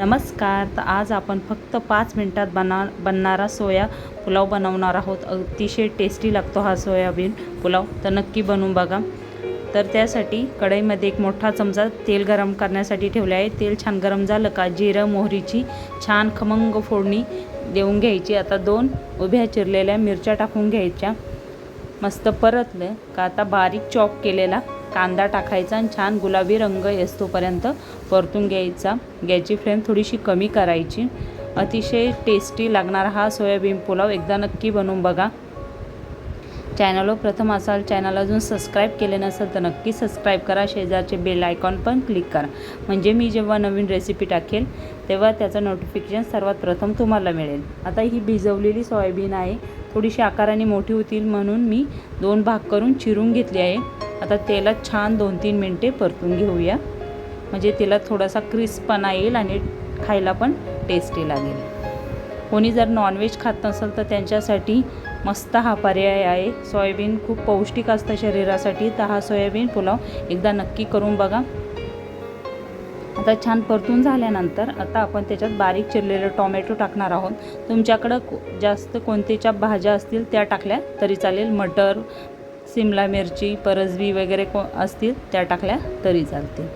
नमस्कार तर आज आपण फक्त पाच मिनटात बना बनणारा सोया पुलाव बनवणार आहोत. अतिशय टेस्टी लागतो हा सोयाबीन पुलाव तर नक्की बनवून बघा. तर त्यासाठी कढईमध्ये एक मोठा चमचा तेल गरम करण्यासाठी ठेवले आहे. तेल छान गरम झालं का जिरं मोहरीची छान खमंग फोडणी देऊन घ्यायची. आता दोन उभ्या चिरलेल्या मिरच्या टाकून घ्यायच्या. मस्त परतलं का आता बारीक चॉप केलेला. कांदा टाकायचा आणि छान गुलाबी रंग येतोपर्यंत परतून घ्यायचा. गॅसची फ्लेम थोडीशी कमी करायची. अतिशय टेस्टी लागणारा हा सोयाबीन पुलाव. एकदा नक्की बनवून बघा. चॅनलवर प्रथम असाल चॅनल अजून सबस्क्राईब केले नसेल तर नक्की सबस्क्राईब करा. शेजारचे बेल आयकॉन पण क्लिक करा. म्हणजे मी जेव्हा नवीन रेसिपी टाकेल तेव्हा त्याचं नोटिफिकेशन सर्वात प्रथम तुम्हाला मिळेल. आता ही भिजवलेली सोयाबीन आहे. थोडीशी आकाराने मोठी होतील म्हणून मी दोन भाग करून चिरून घेतली आहे. आता तेलात छान दोन तीन मिनटे परतून घेऊया. म्हणजे तिला थोडासा क्रिस्पणा येईल आणि खायला पण टेस्टी लागेल. कोणी जर नॉनव्हेज खात नसेल तर त्यांच्यासाठी मस्त हा पर्याय आहे. सोयाबीन खूप पौष्टिक असतं शरीरासाठी तर हा सोयाबीन पुलाव एकदा नक्की करून बघा. आता छान परतून झाल्यानंतर आता आपण त्याच्यात बारीक चिरलेलं टोमॅटो टाकणार आहोत. तुमच्याकडं जास्त कोणत्याच्या भाज्या असतील त्या टाकल्या तरी चालेल. मटर सिमला मिरची परसबी वगैरे को असतील त्या टाकल्या तरी चालतील.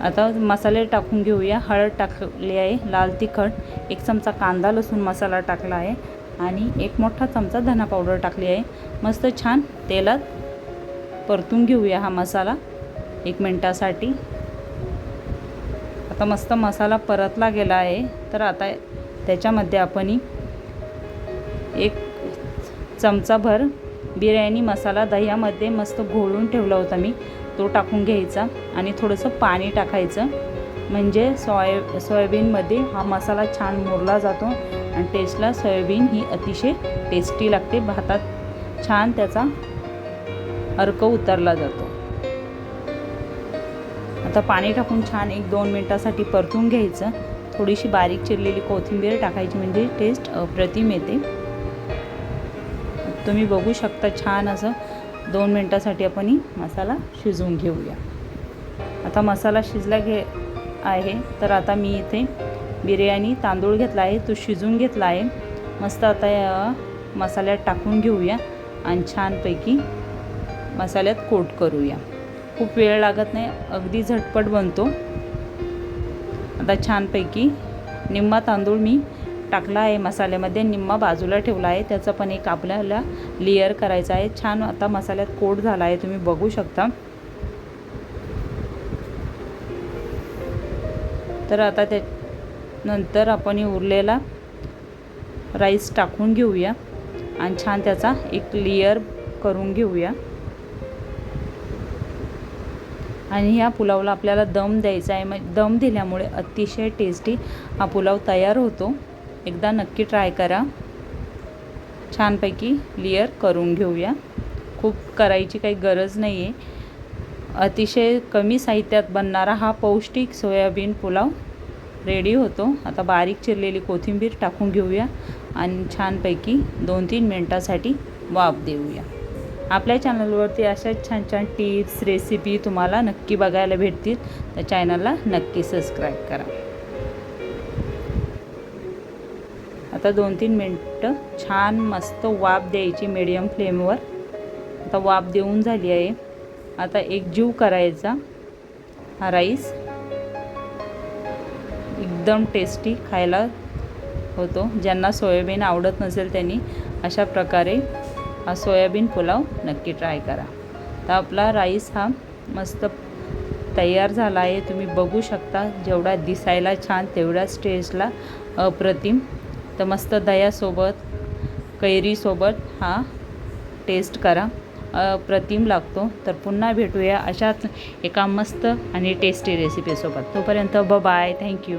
आता मसाले टाकून घेऊया. हळद टाकली आहे लाल तिखट एक चमचा कांदा लसूण मसाला टाकला आहे आणि एक मोठा चमचा धना पावडर टाकली आहे. मस्त छान तेलात परतून घेऊया हा मसाला एक मिनटासाठी. आता मस्त मसाला परतला गेला आहे. तर आता त्याच्यामध्ये आपण एक चमचाभर बिर्याणी मसाला दह्यामध्ये मस्त घोळून ठेवला होता मी. तो टाकून घ्यायचा आणि थोडंसं पाणी टाकायचं. म्हणजे सोया सोयाबीनमध्ये हा मसाला छान मुरला जातो आणि टेस्टला सोयाबीन ही अतिशय टेस्टी लागते. भातात छान त्याचा अर्क उतरला जातो. आता पाणी टाकून छान एक दोन मिनटासाठी परतून घ्यायचं. थोडीशी बारीक चिरलेली कोथिंबीर टाकायची म्हणजे टेस्ट अप्रतिम येते. तुम्ही बघू शकता छान असं. दोन मिनटासाठी आपण ही मसाला शिजवून घेऊया. आता मसाला शिजला घे आहे. तर आता मी इथे बिर्याणी तांदूळ घेतला आहे. तो शिजून घेतला आहे. मस्त आता या मसाल्यात टाकून घेऊया आणि छानपैकी मसाल्यात कोट करूया. खूप वेळ लागत नाही. अगदी झटपट बनतो. आता छानपैकी निम्मा तांदूळ मी टाकला आहे. मसाल्यामध्ये निम्मा बाजूला ठेवला आहे. त्याचं पण एक आपल्याला लेअर करायचं आहे. छान आता मसाल्यात कोट झाला आहे. तुम्ही बघू शकता. तर आता त्या नंतर आपण उरलेला राईस टाकून घेऊया. आणि छान त्याचा एक लेअर करून घेऊया. आणि ह्या पुलावला आपल्याला दम द्यायचा आहे. मग दम दिल्यामुळे अतिशय टेस्टी हा पुलाव तयार होतो. एकदा नक्की ट्राय करा. छानपैकी लेअर करून घेऊया. खूप करायची काही गरज नाही आहे अतिशय कमी साहित्यात बनणारा हा पौष्टिक सोयाबीन पुलाव रेडी होतो. आता बारीक चिरलेली कोथिंबीर टाकून घेऊया आणि छानपैकी दोन तीन मिनटासाठी वाफ देऊया. आपल्या चॅनलवरती अशाच छान छान टिप्स रेसिपी तुम्हाला नक्की बघायला भेटतील. तर चॅनलला नक्की सबस्क्राईब करा. आता दोन तीन मिनटं छान मस्त वाफ द्यायची मीडियम फ्लेमवर आता वाफ देऊन झाली आहे. आता एक जीव करायचा. हा राईस एकदम टेस्टी खायला होतो. ज्यांना सोयाबीन आवडत नसेल त्यांनी अशा प्रकारे हा सोयाबीन पुलाव नक्की ट्राय करा. तर आपला राईस हा मस्त तयार झाला आहे. तुम्ही बघू शकता जेवढा दिसायला छान तेवढ्याच टेस्टला अप्रतिम तर मस्त दह्यासोबत कैरीसोबत हा टेस्ट करा. अप्रतिम लागतो. तर पुन्हा भेटूया अशाच एका मस्त आणि टेस्टी रेसिपीसोबत तोपर्यंत ब बाय थँक्यू